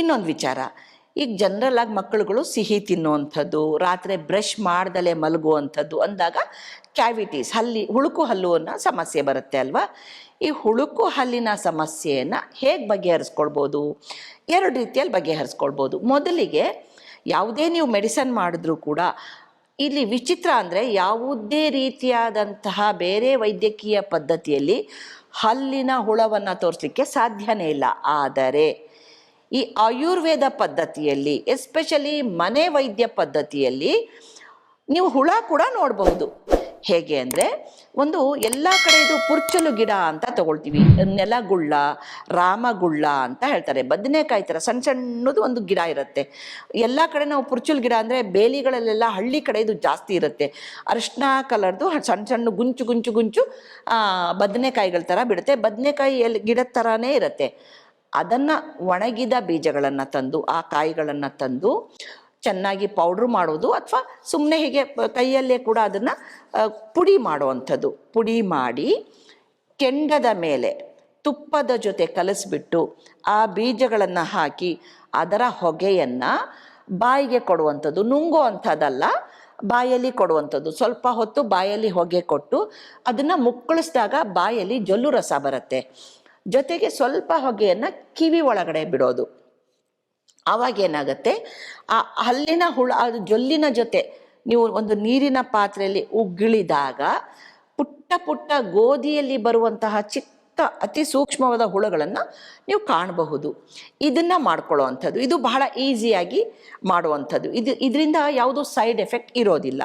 ಇನ್ನೊಂದು ವಿಚಾರ. ಈಗ ಜನರಲ್ ಆಗಿ ಮಕ್ಕಳುಗಳು ಸಿಹಿ ತಿನ್ನುವಂಥದ್ದು, ರಾತ್ರಿ ಬ್ರಷ್ ಮಾಡ್ದಲೇ ಮಲಗುವಂಥದ್ದು ಅಂದಾಗ ಕ್ಯಾವಿಟೀಸ್ ಹಲ್ಲಿ, ಹುಳುಕು ಹಲ್ಲು ಅನ್ನೋ ಸಮಸ್ಯೆ ಬರುತ್ತೆ ಅಲ್ವಾ? ಈ ಹುಳುಕು ಹಲ್ಲಿನ ಸಮಸ್ಯೆಯನ್ನು ಹೇಗೆ ಬಗೆಹರಿಸ್ಕೊಳ್ಬೋದು? ಎರಡು ರೀತಿಯಲ್ಲಿ ಬಗೆಹರಿಸ್ಕೊಳ್ಬೋದು. ಮೊದಲಿಗೆ ಯಾವುದೇ ನೀವು ಮೆಡಿಸನ್ ಮಾಡಿದ್ರೂ ಕೂಡ ಇಲ್ಲಿ ವಿಚಿತ್ರ ಅಂದರೆ ಯಾವುದೇ ರೀತಿಯಾದಂತಹ ಬೇರೆ ವೈದ್ಯಕೀಯ ಪದ್ಧತಿಯಲ್ಲಿ ಹಲ್ಲಿನ ಹುಳವನ್ನು ತೋರಿಸ್ಲಿಕ್ಕೆ ಸಾಧ್ಯನೇ ಇಲ್ಲ. ಆದರೆ ಈ ಆಯುರ್ವೇದ ಪದ್ಧತಿಯಲ್ಲಿ ಎಸ್ಪೆಷಲಿ ಮನೆ ವೈದ್ಯ ಪದ್ಧತಿಯಲ್ಲಿ, ನೀವು ಹುಳ ಕೂಡ ನೋಡಬಹುದು. ಹೇಗೆ ಅಂದರೆ, ಒಂದು ಎಲ್ಲ ಕಡೆ ಇದು ಪುರ್ಚಲು ಗಿಡ ಅಂತ ತಗೊಳ್ತೀವಿ. ನೆಲಗುಳ್ಳ ರಾಮಗುಳ್ಳ ಅಂತ ಹೇಳ್ತಾರೆ. ಬದನೆಕಾಯಿ ಥರ ಸಣ್ಣ ಸಣ್ಣದು ಒಂದು ಗಿಡ ಇರುತ್ತೆ. ಎಲ್ಲ ಕಡೆ ನಾವು ಪುರ್ಚುಲ್ ಗಿಡ ಅಂದರೆ ಬೇಲಿಗಳಲ್ಲೆಲ್ಲ ಹಳ್ಳಿ ಕಡೆ ಇದು ಜಾಸ್ತಿ ಇರುತ್ತೆ. ಅರಿಶಿನ ಕಲರ್ದು ಸಣ್ಣ ಸಣ್ಣ ಗುಂಚು ಗುಂಚು ಗುಂಚು ಬದನೆಕಾಯಿಗಳ ಥರ ಬಿಡುತ್ತೆ. ಬದನೆಕಾಯಿ ಎಲ್ಲಿ ಗಿಡದ ಥರನೇ ಇರುತ್ತೆ. ಅದನ್ನು ಒಣಗಿದ ಬೀಜಗಳನ್ನು ತಂದು, ಆ ಕಾಯಿಗಳನ್ನು ತಂದು ಚೆನ್ನಾಗಿ ಪೌಡ್ರ್ ಮಾಡೋದು ಅಥವಾ ಸುಮ್ಮನೆ ಹೀಗೆ ಕೈಯಲ್ಲೇ ಕೂಡ ಅದನ್ನ ಪುಡಿ ಮಾಡುವಂಥದ್ದು. ಪುಡಿ ಮಾಡಿ ಕೆಂಡದ ಮೇಲೆ ತುಪ್ಪದ ಜೊತೆ ಕಲಸಿಬಿಟ್ಟು ಆ ಬೀಜಗಳನ್ನು ಹಾಕಿ ಅದರ ಹೊಗೆಯನ್ನು ಬಾಯಿಗೆ ಕೊಡುವಂಥದ್ದು. ನುಂಗೋ ಬಾಯಲ್ಲಿ ಕೊಡುವಂಥದ್ದು. ಸ್ವಲ್ಪ ಹೊತ್ತು ಬಾಯಲ್ಲಿ ಹೊಗೆ ಕೊಟ್ಟು ಅದನ್ನು ಮುಕ್ಕಳಿಸಿದಾಗ ಬಾಯಲ್ಲಿ ಜೊಲ್ಲು ರಸ ಬರುತ್ತೆ. ಜೊತೆಗೆ ಸ್ವಲ್ಪ ಹೊಗೆಯನ್ನು ಕಿವಿ ಒಳಗಡೆ ಬಿಡೋದು. ಆವಾಗ ಏನಾಗುತ್ತೆ? ಆ ಹಲ್ಲಿನ ಹುಳ, ಅದು ಜೊಲ್ಲಿನ ಜೊತೆ ನೀವು ಒಂದು ನೀರಿನ ಪಾತ್ರೆಯಲ್ಲಿ ಉಗ್ಗಿಳಿದಾಗ ಪುಟ್ಟ ಪುಟ್ಟ ಗೋಧಿಯಲ್ಲಿ ಬರುವಂತಹ ಚಿಕ್ಕ ಅತಿ ಸೂಕ್ಷ್ಮವಾದ ಹುಳುಗಳನ್ನು ನೀವು ಕಾಣಬಹುದು. ಇದನ್ನು ಮಾಡ್ಕೊಳ್ಳೋ ಅಂಥದ್ದು ಇದು ಬಹಳ ಈಸಿಯಾಗಿ ಮಾಡುವಂಥದ್ದು. ಇದು ಇದರಿಂದ ಯಾವುದೂ ಸೈಡ್ ಎಫೆಕ್ಟ್ ಇರೋದಿಲ್ಲ.